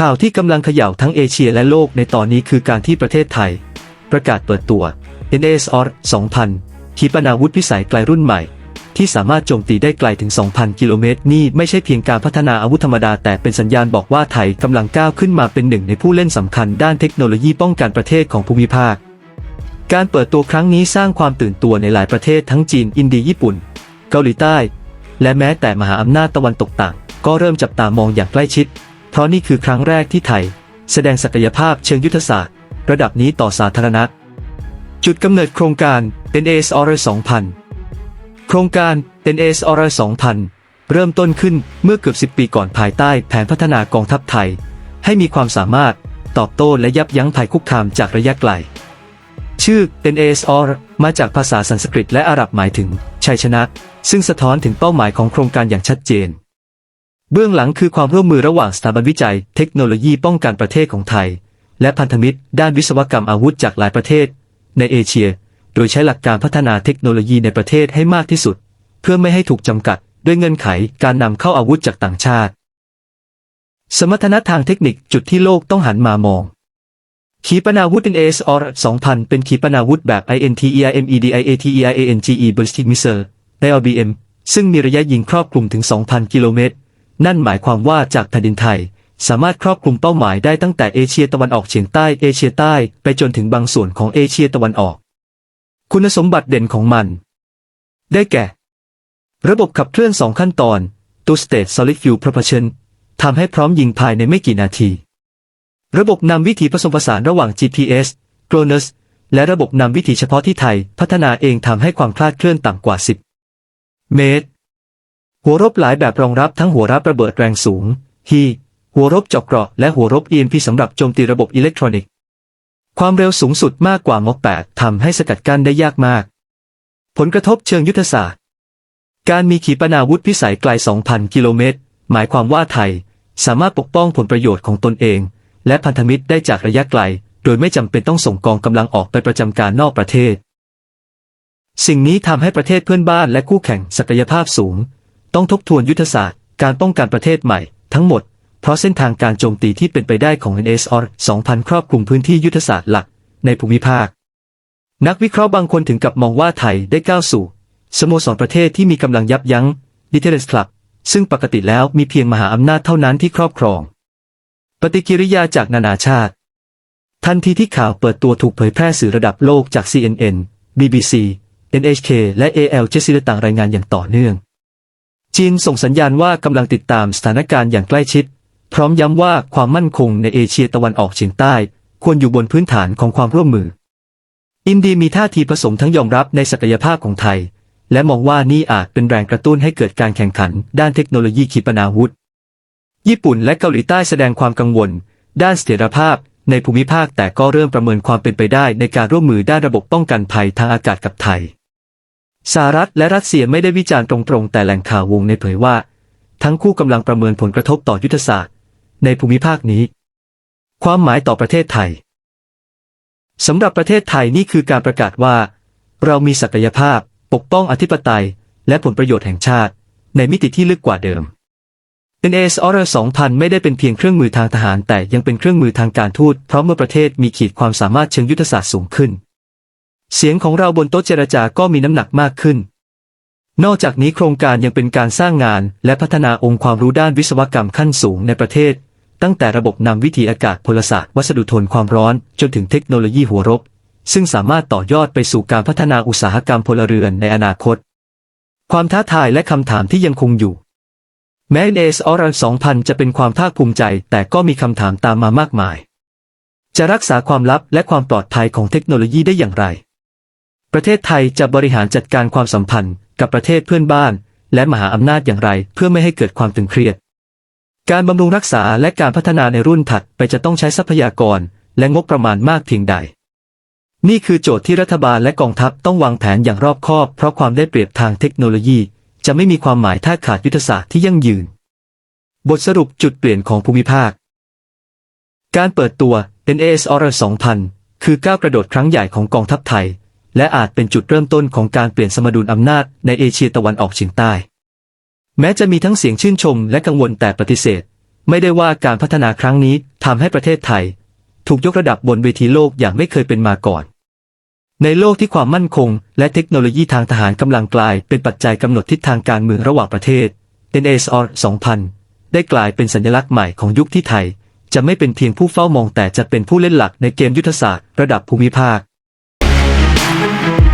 ข่าวที่กำลังเขย่าทั้งเอเชียและโลกในตอนนี้คือการที่ประเทศไทย ประกาศเปิดตัว NASR 2000 ขีปนาวุธพิสัยไกลรุ่นใหม่ ที่สามารถโจมตีได้ไกลถึง 2,000 กิโลเมตร นี่ไม่ใช่เพียงการพัฒนาอาวุธธรรมดา แต่เป็นสัญญาณบอกว่าไทยกำลังก้าวขึ้นมาเป็นหนึ่งในผู้เล่นสำคัญด้านเทคโนโลยีป้องกันประเทศของภูมิภาค การเปิดตัวครั้งนี้สร้างความตื่นตัวในหลายประเทศทั้งจีน อินเดีย ญี่ปุ่น เกาหลีใต้ และแม้แต่มหาอำนาจตะวันตกต่าง ก็เริ่มจับตามองอย่างใกล้ชิด เพราะนี่คือครั้งแรกที่ไทย แสดงศักยภาพเชิงยุทธศาสตร์ ระดับนี้ต่อสาธารณะ จุดกำเนิดโครงการ NASR 2000 โครงการ NASR 2000 เริ่มต้นขึ้นเมื่อเกือบ 10 ปีก่อนภายใต้แผนพัฒนากองทัพไทย ให้มีความสามารถตอบโต้และยับยั้งภัยคุกคามจากระยะไกล ชื่อ NASR มาจากภาษาสันสกฤตและอาหรับหมายถึงชัยชนะ ซึ่งสะท้อนถึงเป้าหมายของโครงการอย่างชัดเจน เบื้องหลังคือความร่วมมือระหว่างสถาบันวิจัย เทคโนโลยีป้องกันประเทศของไทย และพันธมิตร ด้านวิศวกรรมอาวุธจากหลายประเทศ ในเอเชีย โดยใช้หลักการพัฒนาเทคโนโลยีในประเทศให้มากที่สุด เพื่อไม่ให้ถูกจำกัด ด้วยเงื่อนไขการนำเข้าอาวุธจากต่างชาติ สมรรถนะทางเทคนิคจุดที่โลกต้องหันมามอง ขีปนาวุธ NASR 2000 เป็นขีปนาวุธแบบ INTERMEDIATERANGE Ballistic Missile IRBM ซึ่งมีระยะยิงครอบคลุมถึง 2,000 กิโลเมตร นั่นหมายความว่าจากแผ่นดินไทย สามารถครอบคลุมเป้าหมายได้ตั้งแต่เอเชียตะวันออกเฉียงใต้เอเชียใต้ไปจนถึงบางส่วนของเอเชียตะวันออก คุณสมบัติเด่นของมัน ได้แก่ ระบบขับเคลื่อน2ขั้นตอน Two State Solid Fuel Propulsion ทำให้พร้อมยิงภายในไม่กี่นาที ระบบนำวิถีผสมผสานระหว่าง GPS GLONASS และระบบนำวิถีเฉพาะที่ไทย พัฒนาเองทำให้ความคลาดเคลื่อนต่ำกว่า 10 เมตร หัวรบหลายแบบรองรับทั้งหัวรับระเบิดแรงสูงฮีหัวรบเจาะเกราะและหัวรบ EMP สำหรับโจมตีระบบอิเล็กทรอนิกส์ ความเร็วสูงสุดมากกว่ามก8ทำให้สกัดกั้นได้ยากมาก ผลกระทบเชิงยุทธศาสตร์ การมีขีปนาวุธพิสัยไกล 2,000 กิโลเมตร หมายความว่าไทย สามารถปกป้องผลประโยชน์ของตนเอง และพันธมิตรได้จากระยะไกล โดยไม่จำเป็นต้องส่งกองกำลังออกไปประจำการนอกประเทศ สิ่งนี้ทำให้ประเทศเพื่อนบ้านและคู่แข่งศักยภาพสูง ต้องทบทวนยุทธศาสตร์ การป้องกันประเทศใหม่ ทั้งหมด เพราะเส้นทางการโจมตีที่เป็นไปได้ของ NSR 2000 ครอบคลุมพื้นที่ยุทธศาสตร์หลักในภูมิภาค นักวิเคราะห์บางคนถึงกับมองว่าไทยได้ก้าวสู่ สโมสรประเทศที่มีกำลังยับยั้ง Deterrence Club ซึ่งปกติแล้วมีเพียงมหาอำนาจเท่านั้นที่ครอบครอง ปฏิกิริยาจากนานาชาติ ทันทีที่ข่าวเปิดตัวถูกเผยแพร่สื่อระดับโลกจาก CNN BBC NHK และ AL Jazeera ต่างรายงานอย่างต่อเนื่อง จีนส่งสัญญาณว่ากำลังติดตามสถานการณ์อย่างใกล้ชิด พร้อมย้ำว่าความมั่นคงในเอเชียตะวันออกเฉียงใต้ ควรอยู่บนพื้นฐานของความร่วมมือ อินเดียมีท่าทีผสมทั้งยอมรับในศักยภาพของไทย และมองว่านี่อาจเป็นแรงกระตุ้นให้เกิดการแข่งขัน ด้านเทคโนโลยีขีปนาวุธ ญี่ปุ่นและเกาหลีใต้แสดงความกังวล ด้านเสถียรภาพในภูมิภาคแต่ก็เริ่มประเมินความเป็นไปได้ในการร่วมมือด้านระบบป้องกันภัยทางอากาศกับไทย สหรัฐและรัสเซียไม่ได้วิจารณ์ตรงๆ แต่แหล่งข่าววงในเผยว่า ทั้งคู่กำลังประเมินผลกระทบต่อยุทธศาสตร์ ในภูมิภาคนี้ ความหมายต่อประเทศไทยสำหรับประเทศไทยนี่คือการประกาศว่า เรามีศักยภาพ ปกป้องอธิปไตย และผลประโยชน์แห่งชาติ ในมิติที่ลึกกว่าเดิม NASR 2000 ไม่ได้เป็นเพียงเครื่องมือทางทหาร แต่ยังเป็นเครื่องมือทางการทูตเพราะเมื่อประเทศมีขีดความสามารถเชิงยุทธศาสตร์สูงขึ้น เสียงของเราบนโต๊ะเจรจาก็มีน้ำหนักมากขึ้น นอกจากนี้โครงการยังเป็นการสร้างงานและพัฒนาองค์ความรู้ด้านวิศวกรรมขั้นสูงในประเทศ ตั้งแต่ระบบนำวิถีอากาศพลศาสตร์วัสดุทนความร้อน จนถึงเทคโนโลยีหัวรบ ซึ่งสามารถต่อยอดไปสู่การพัฒนาอุตสาหกรรมพลเรือนในอนาคต ความท้าทายและคำถามที่ยังคงอยู่แม้ NSR 2000 จะเป็นความภาคภูมิใจ แต่ก็มีคำถามตามมามากมาย จะรักษาความลับและความปลอดภัยของเทคโนโลยีได้อย่างไร ประเทศไทยจะบริหารจัดการความสัมพันธ์กับประเทศเพื่อนบ้าน และมหาอำนาจอย่างไร เพื่อไม่ให้เกิดความตึงเครียด การบำรุงรักษาและการพัฒนาในรุ่นถัดไปจะต้องใช้ทรัพยากร และงบประมาณมากเพียงใด นี่คือโจทย์ที่รัฐบาลและกองทัพต้องวางแผนอย่างรอบคอบ เพราะความได้เปรียบทางเทคโนโลยี จะไม่มีความหมายถ้าขาดยุทธศาสตร์ที่ยั่งยืน บทสรุปจุดเปลี่ยนของภูมิภาค การเปิดตัว NASR 2000 คือก้าวกระโดดครั้งใหญ่ของกองทัพไทย และอาจเป็นจุดเริ่มต้นของการเปลี่ยนสมดุลอำนาจในเอเชียตะวันออกเฉียงใต้ แม้จะมีทั้งเสียงชื่นชมและกังวลแต่ปฏิเสธ ไม่ได้ว่าการพัฒนาครั้งนี้ทำให้ประเทศไทย ถูกยกระดับบนเวทีโลกอย่างไม่เคยเป็นมาก่อน ในโลกที่ความมั่นคง และเทคโนโลยีทางทหารกำลังกลาย เป็นปัจจัยกำหนดทิศทางการเมืองระหว่างประเทศ NSR 2000 ได้กลายเป็นสัญลักษณ์ใหม่ของยุคที่ไทย จะไม่เป็นเพียงผู้เฝ้ามองแต่จะเป็นผู้เล่นหลักในเกมยุทธศาสตร์ระดับภูมิภาค Thank